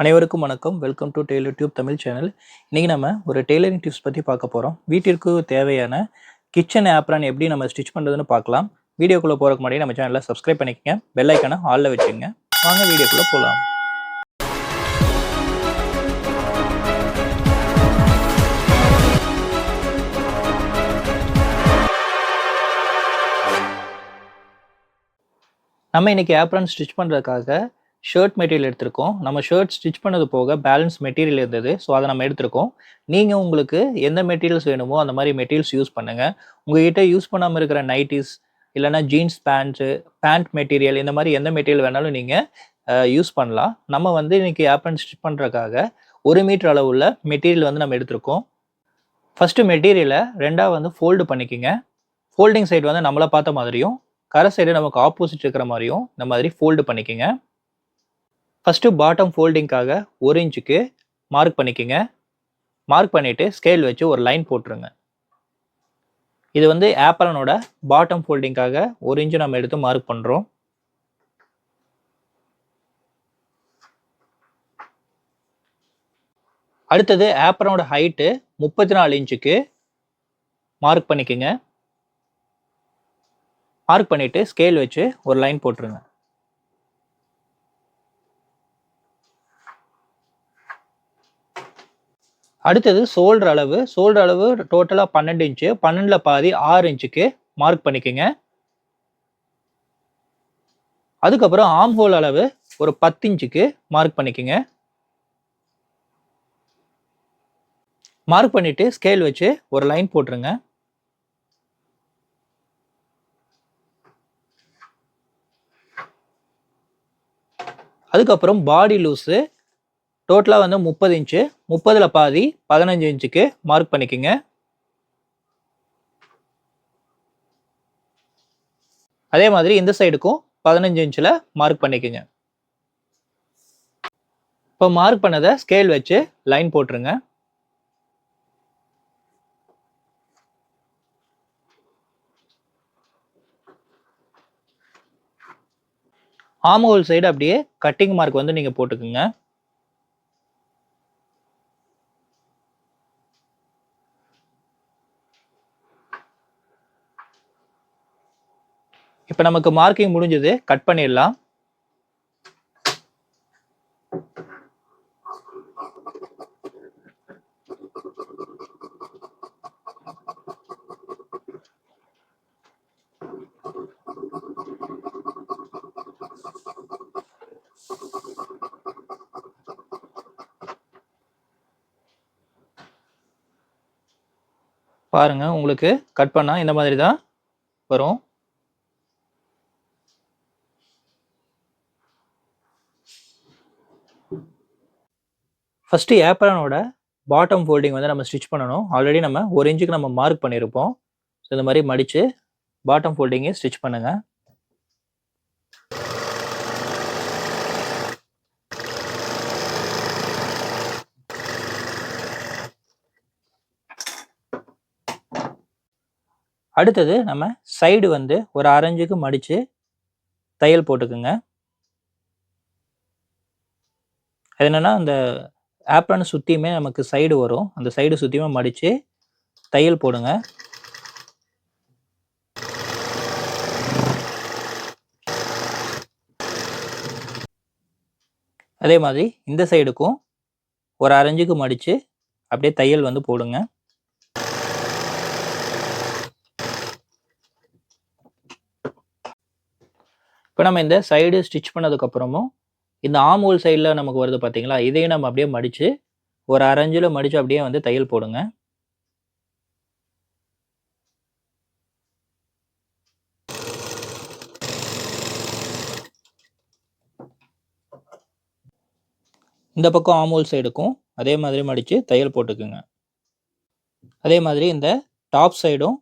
அனைவருக்கும் வணக்கம். Welcome to tailor tube Tamil channel இன்றைக்கி நம்ம ஒரு டெய்லரிங் டிப்ஸ் பற்றி பார்க்க போகிறோம் வீட்டிற்கு தேவையான கிச்சன் ஆப்ரான் எப்படி நம்ம ஸ்டிச் பண்ணுறதுன்னு பார்க்கலாம். வீடியோக்குள்ளே போகிறக்கு முன்னாடி நம்ம சேனலில் சப்ஸ்கிரைப் பண்ணிக்கங்க. பெல்லைக்கான ஐக்கானை ஆலில் வச்சுங்க. வாங்க வீடியோக்குள்ளே போகலாம் நம்ம இன்னைக்கு ஆப்ரான் ஸ்டிச் பண்ணுறதுக்காக ஷர்ட் மெட்டீரியல் எடுத்திருக்கோம். நம்ம ஷர்ட் ஸ்டிச் பண்ணது போக பேலன்ஸ் மெட்டீரியல் இருந்தது. ஸோ அதை நம்ம எடுத்திருக்கோம். நீங்கள் உங்களுக்கு எந்த மெட்டீரியல்ஸ் வேணுமோ அந்த மாதிரி மெட்டீரியல்ஸ் யூஸ் பண்ணுங்கள் உங்ககிட்ட யூஸ் பண்ணாமல் இருக்கிற நைட்டிஸ் இல்லைனா ஜீன்ஸ் பேண்ட்ஸு பேண்ட் மெட்டீரியல் இந்த மாதிரி எந்த மெட்டீரியல் வேணாலும் நீங்கள் யூஸ் பண்ணலாம். நம்ம வந்து இன்றைக்கி ஆப்பன் ஸ்டிச் பண்ணுறதுக்காக ஒரு மீட்டர் அளவுள்ள மெட்டீரியல் வந்து நம்ம எடுத்திருக்கோம். ஃபஸ்ட்டு மெட்டீரியலை ரெண்டாக வந்து ஃபோல்டு பண்ணிக்கோங்க. ஃபோல்டிங் சைடு வந்து நம்மளை பார்த்த மாதிரியும் கரை சைடு நமக்கு ஆப்போசிட் இருக்கிற மாதிரியும் இந்த மாதிரி ஃபோல்டு பண்ணிக்கோங்க. ஃபஸ்ட்டு பாட்டம் ஃபோல்டிங்காக ஒரு இன்ச்சுக்கு மார்க் பண்ணிக்கோங்க. மார்க் பண்ணிவிட்டு ஸ்கேல் வச்சு ஒரு லைன் போட்டுருங்க. இது வந்து ஆப்பலனோட பாட்டம் ஃபோல்டிங்காக ஒரு இன்ச்சு நம்ம எடுத்து மார்க் பண்ணுறோம் அடுத்தது ஆப்பரனோட ஹைட்டு முப்பத்தி நாலு இன்ச்சுக்கு மார்க் பண்ணிக்கோங்க. மார்க் பண்ணிவிட்டு ஸ்கேல் வச்சு ஒரு லைன் போட்டுருங்க. அடுத்தது சோல்டர் அளவு. சோல்டர் அளவு டோட்டலாக பன்னெண்டு இன்ச்சு பன்னெண்டில் பாதி ஆறு இன்ச்சுக்கு மார்க் பண்ணிக்கோங்க. அதுக்கப்புறம் ஆம் ஹோல் அளவு ஒரு பத்து இன்ச்சுக்கு மார்க் பண்ணிக்கோங்க. மார்க் பண்ணிவிட்டு ஸ்கேல் வச்சு ஒரு லைன் போட்டுருங்க. அதுக்கப்புறம் பாடி லூஸு டோட்டலாக வந்து முப்பது இன்ச்சு முப்பதில் பாதி பதினஞ்சு இன்ச்சுக்கு மார்க் பண்ணிக்கோங்க. அதே மாதிரி இந்த சைடுக்கும் பதினஞ்சு இன்ச்சில் மார்க் பண்ணிக்கோங்க. இப்போ மார்க் பண்ணதை ஸ்கேல் வச்சு லைன் போட்டுருங்க. ஆமோல் சைடு அப்படியே கட்டிங் மார்க் வந்து நீங்கள் போட்டுக்குங்க. இப்போ நமக்கு மார்க்கிங் முடிஞ்சது கட் பண்ணிடலாம். பாருங்க உங்களுக்கு கட் பண்ணால் இந்த மாதிரி தான் வரும். ஃபஸ்ட்டு ஏப்ரானோட பாட்டம் ஃபோல்டிங் வந்து நம்ம ஸ்டிச் பண்ணணும். ஆல்ரெடி நம்ம ஒரு இன்ச்சுக்கு நம்ம மார்க் பண்ணியிருப்போம் ஸோ இந்த மாதிரி மடித்து பாட்டம் ஃபோல்டிங்கை ஸ்டிச் பண்ணுங்கள் அடுத்தது நம்ம சைடு வந்து ஒரு அரைஞ்சுக்கு மடித்து தையல் போட்டுக்குங்க. அது என்னென்னா அந்த ஆப்ரன் சுற்றியுமே நமக்கு சைடு வரும். அந்த சைடு சுற்றியுமே மடித்து தையல் போடுங்க. அதே மாதிரி இந்த சைடுக்கும் ஒரு அரைஞ்சுக்கு மடித்து அப்படியே தையல் வந்து போடுங்க. இப்போ நம்ம இந்த சைடு ஸ்டிச் பண்ணதுக்கப்புறமும் இந்த ஆமூல் சைடில் நமக்கு வருது பார்த்தீங்களா இதையும் நம்ம அப்படியே மடித்து ஒரு அரைஞ்சில் மடித்து அப்படியே வந்து தையல் போடுங்க. இந்த பக்கம் ஆமூல் சைடுக்கும் அதே மாதிரி மடித்து தையல் போட்டுக்குங்க. அதே மாதிரி இந்த டாப் சைடும்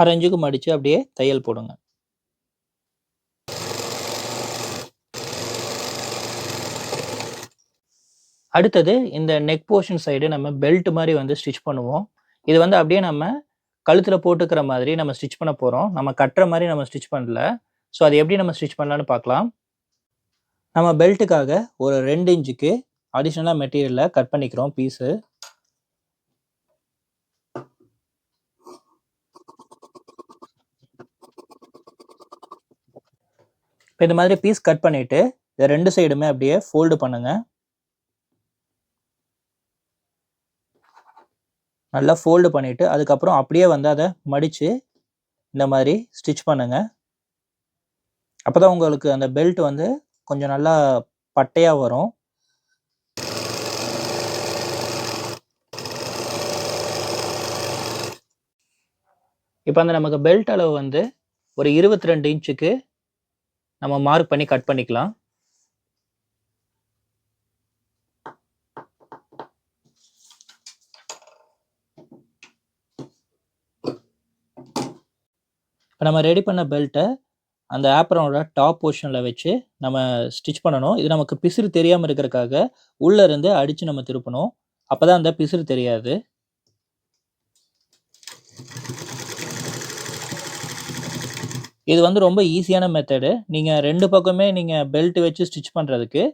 அரைஞ்சுக்கு மடித்து அப்படியே தையல் போடுங்க. அடுத்தது இந்த நெக் போர்ஷன் சைடு நம்ம பெல்ட் மாதிரி வந்து ஸ்டிச் பண்ணுவோம். இது வந்து அப்படியே நம்ம கழுத்தில் போட்டுக்கிற மாதிரி நம்ம ஸ்டிச் பண்ண போகிறோம் நம்ம கட்டுற மாதிரி நம்ம ஸ்டிச் பண்ணல. ஸோ அது எப்படி நம்ம ஸ்டிச் பண்ணலான்னு பார்க்கலாம். நம்ம பெல்ட்டுக்காக ஒரு ரெண்டு இன்ச்சுக்கு அடிஷ்னலாக மெட்டீரியலை கட் பண்ணிக்கிறோம் பீஸு. இப்போ இந்த மாதிரி பீஸ் கட் பண்ணிவிட்டு இதை ரெண்டு சைடுமே அப்படியே ஃபோல்டு பண்ணுங்கள் நல்லா ஃபோல்டு பண்ணிவிட்டு அதுக்கப்புறம் அப்படியே வந்து அதை மடித்து இந்த மாதிரி ஸ்டிச் பண்ணுங்கள் அப்போ தான் உங்களுக்கு அந்த பெல்ட் வந்து கொஞ்சம் நல்லா பட்டையாக வரும். இப்போ அந்த நமக்கு பெல்ட் அளவு வந்து ஒரு 22 இன்ச்சுக்கு நம்ம மார்க் பண்ணி கட் பண்ணிக்கலாம். இப்போ நம்ம ரெடி பண்ண பெல்ட்டை அந்த ஆப்ரானோட டாப் போர்ஷனில் வச்சு நம்ம ஸ்டிச் பண்ணணும். இது நமக்கு பிசிறு தெரியாமல் இருக்கிறக்காக உள்ளேருந்து அடித்து நம்ம திருப்பணும். அப்போ தான் அந்த பிசிறு தெரியாது. இது வந்து ரொம்ப ஈஸியான மெத்தடு. நீங்கள் ரெண்டு பக்கமே நீங்கள் பெல்ட் வச்சு ஸ்டிச் பண்ணுறதுக்கு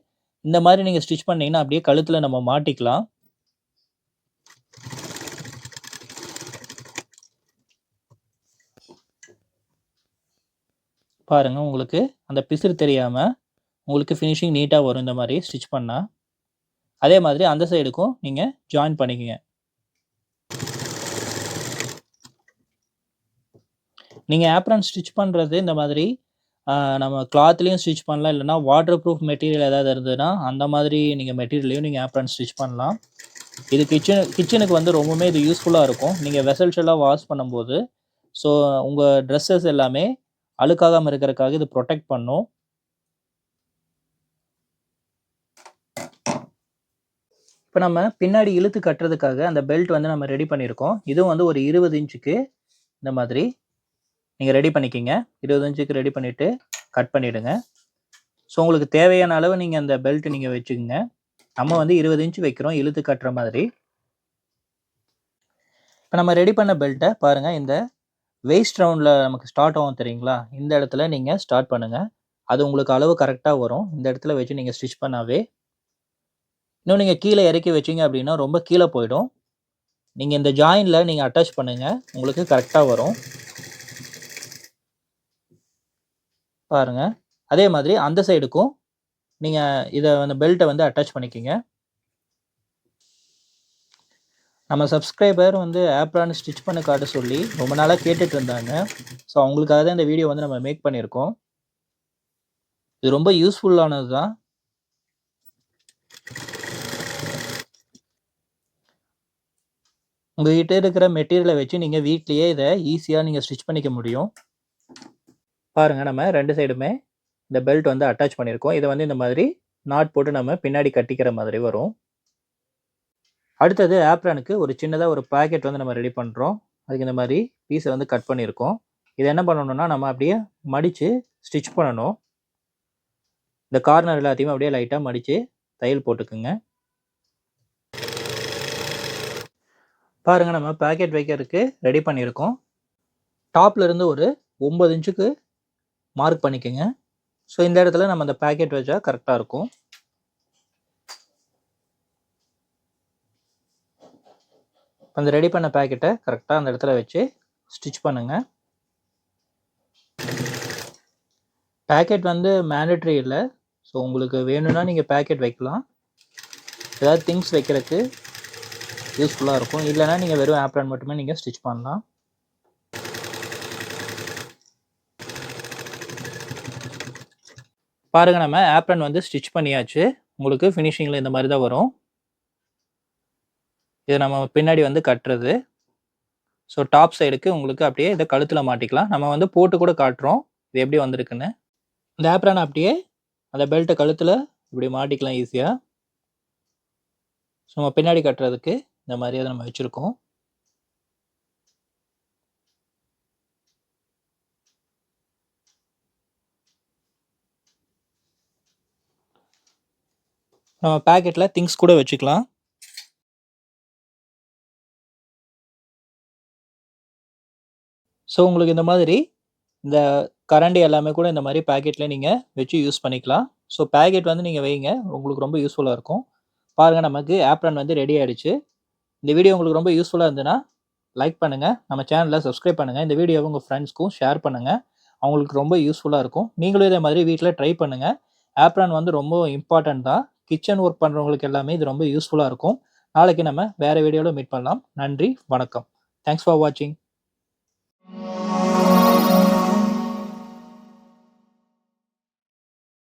இந்த மாதிரி நீங்கள் ஸ்டிச் பண்ணீங்கன்னா, அப்படியே கழுத்தில் நம்ம மாட்டிக்கலாம். பாருங்கள் உங்களுக்கு அந்த பிசிறு தெரியாமல் உங்களுக்கு ஃபினிஷிங் நீட்டாக வரும் இந்த மாதிரி ஸ்டிச் பண்ணால் அதே மாதிரி அந்த சைடுக்கும் நீங்கள் ஜாயின் பண்ணிக்கங்க. நீங்கள் ஆப்ரான் ஸ்டிச் பண்ணுறது இந்த மாதிரி நம்ம கிளாத்லேயும் ஸ்டிச் பண்ணலாம். இல்லைனா வாட்டர் ப்ரூஃப் மெட்டீரியல் ஏதாவது இருந்ததுன்னா, அந்த மாதிரி நீங்கள் மெட்டீரியலையும் நீங்கள் ஆப்ரான் ஸ்டிச் பண்ணலாம். இது கிச்சன் கிச்சனுக்கு வந்து ரொம்பவுமே இது யூஸ்ஃபுல்லாக இருக்கும். நீங்கள் வெசல்ஸ் எல்லாம் வாஷ் பண்ணும்போது, ஸோ உங்கள் ட்ரெஸ்ஸஸ் எல்லாமே அழுக்காகாமல் இருக்கிறதுக்காக இது ப்ரொடெக்ட் பண்ணும். இப்போ நம்ம பின்னாடி இழுத்து கட்டுறதுக்காக அந்த பெல்ட் வந்து நம்ம ரெடி பண்ணியிருக்கோம். இதுவும் வந்து ஒரு 20 இன்ச்சுக்கு இந்த மாதிரி நீங்கள் ரெடி பண்ணிக்கிங்க இருபது இன்ச்சுக்கு ரெடி பண்ணிட்டு கட் பண்ணிவிடுங்க ஸோ உங்களுக்கு தேவையான அளவு நீங்கள் அந்த பெல்ட் நீங்கள் வச்சுக்கோங்க நம்ம வந்து இருபது இன்ச்சு வைக்கிறோம் இழுத்து கட்டுற மாதிரி. இப்போ நம்ம ரெடி பண்ண பெல்ட்டை பாருங்கள் இந்த வேஸ்ட் ரவுண்டில் நமக்கு ஸ்டார்ட் ஆகும் தெரியுங்களா? இந்த இடத்துல நீங்கள் ஸ்டார்ட் பண்ணுங்கள் அது உங்களுக்கு அளவு கரெக்டாக வரும். இந்த இடத்துல வச்சு நீங்கள் ஸ்டிச் பண்ணாவே. இன்னும் நீங்கள் கீழே இறக்கி வச்சீங்க அப்படின்னா, ரொம்ப கீழே போயிடும். நீங்கள் இந்த ஜாயினில் நீங்கள் அட்டாச் பண்ணுங்கள் உங்களுக்கு கரெக்டாக வரும். பாருங்கள் அதே மாதிரி அந்த சைடுக்கும் நீங்கள் இதை அந்த பெல்ட்டை வந்து அட்டாச் பண்ணிக்கங்க. நம்ம சப்ஸ்கிரைபர் வந்து ஆப்ரான் ஸ்டிச் பண்ண காட்ட சொல்லி ரொம்ப நாளாக கேட்டுட்டு இருந்தாங்க. ஸோ அவங்களுக்காக தான் இந்த வீடியோ வந்து நம்ம மேக் பண்ணியிருக்கோம். இது ரொம்ப யூஸ்ஃபுல்லானது தான். உங்ககிட்ட இருக்கிற மெட்டீரியலை வச்சு நீங்கள் வீட்லேயே இதை ஈஸியாக நீங்கள் ஸ்டிச் பண்ணிக்க முடியும். பாருங்கள் நம்ம ரெண்டு சைடுமே இந்த பெல்ட் வந்து அட்டாச் பண்ணியிருக்கோம். இதை வந்து இந்த மாதிரி நாட் போட்டு நம்ம பின்னாடி கட்டிக்கிற மாதிரி வரும். அடுத்தது ஆப்ரானுக்கு ஒரு சின்னதாக ஒரு பாக்கெட் வந்து நம்ம ரெடி பண்ணுறோம் அதுக்கு இந்த மாதிரி பீஸை வந்து கட் பண்ணியிருக்கோம். இதை என்ன பண்ணணும்னா, நம்ம அப்படியே மடித்து ஸ்டிச் பண்ணணும். இந்த கார்னர் எல்லாத்தையுமே அப்படியே லைட்டாக மடித்து தையல் போட்டுக்குங்க. பாருங்கள் நம்ம பேக்கெட் வைக்கிறதுக்கு ரெடி பண்ணியிருக்கோம். டாப்லேருந்து ஒரு ஒம்பது இன்ச்சுக்கு மார்க் பண்ணிக்கங்க. ஸோ இந்த இடத்துல நம்ம அந்த பேக்கெட் வச்சா கரெக்டாக இருக்கும். அந்த ரெடி பண்ண பேக்கெட்டை கரெக்டாக அந்த இடத்துல வச்சு ஸ்டிச் பண்ணுங்கள் பேக்கெட் வந்து மேண்டட்ரி இல்லை ஸோ உங்களுக்கு வேணும்னா நீங்கள் பேக்கெட் வைக்கலாம். ஏதாவது திங்ஸ் வைக்கிறதுக்கு யூஸ்ஃபுல்லாக இருக்கும். இல்லைனா நீங்கள் வெறும் ஆப்ரான் மட்டுமே நீங்கள் ஸ்டிச் பண்ணலாம். பாருங்கள் நம்ம ஆப்ரன் வந்து ஸ்டிச் பண்ணியாச்சு. உங்களுக்கு ஃபினிஷிங்கில் இந்த மாதிரி தான் வரும். இது நம்ம பின்னாடி வந்து கட்டுறது. ஸோ டாப் சைடுக்கு உங்களுக்கு அப்படியே இதை கழுத்தில் மாட்டிக்கலாம். நம்ம வந்து போட்டு கூட காட்டுறோம். இது எப்படி வந்திருக்குன்னு. இந்த ஆப்ரான் அப்படியே அந்த பெல்ட்டை கழுத்தில் இப்படி மாட்டிக்கலாம் ஈஸியாக ஸோ நம்ம பின்னாடி கட்டுறதுக்கு இந்த மாரி அதை நம்ம வச்சுருக்கோம் நம்ம பேக்கெட்டில் திங்ஸ் கூட வச்சுக்கலாம். ஸோ உங்களுக்கு இந்த மாதிரி இந்த கரண்டி எல்லாமே கூட இந்த மாதிரி பேக்கெட்டில் நீங்கள் வச்சு யூஸ் பண்ணிக்கலாம். ஸோ பேக்கெட் வந்து நீங்கள் வைங்க. உங்களுக்கு ரொம்ப யூஸ்ஃபுல்லாக இருக்கும். பாருங்கள் நமக்கு ஆப்ரன் வந்து ரெடி ஆகிடுச்சு இந்த வீடியோ உங்களுக்கு ரொம்ப யூஸ்ஃபுல்லாக இருந்ததுன்னா லைக் பண்ணுங்கள் நம்ம சேனலில் சப்ஸ்கிரைப் பண்ணுங்கள் இந்த வீடியோவை உங்கள் ஃப்ரெண்ட்ஸ்க்கும் ஷேர் பண்ணுங்கள் அவங்களுக்கு ரொம்ப யூஸ்ஃபுல்லாக இருக்கும். நீங்களும் இதே மாதிரி வீட்டில் ட்ரை பண்ணுங்கள் ஆப்ரான் வந்து ரொம்ப இம்பார்ட்டன்ட் தான். கிச்சன் ஒர்க் பண்ணுறவங்களுக்கு எல்லாமே இது ரொம்ப யூஸ்ஃபுல்லாக இருக்கும். நாளைக்கு நம்ம வேறு வீடியோவில் மீட் பண்ணலாம். நன்றி வணக்கம். தேங்க்ஸ் ஃபார் வாட்சிங் Oh.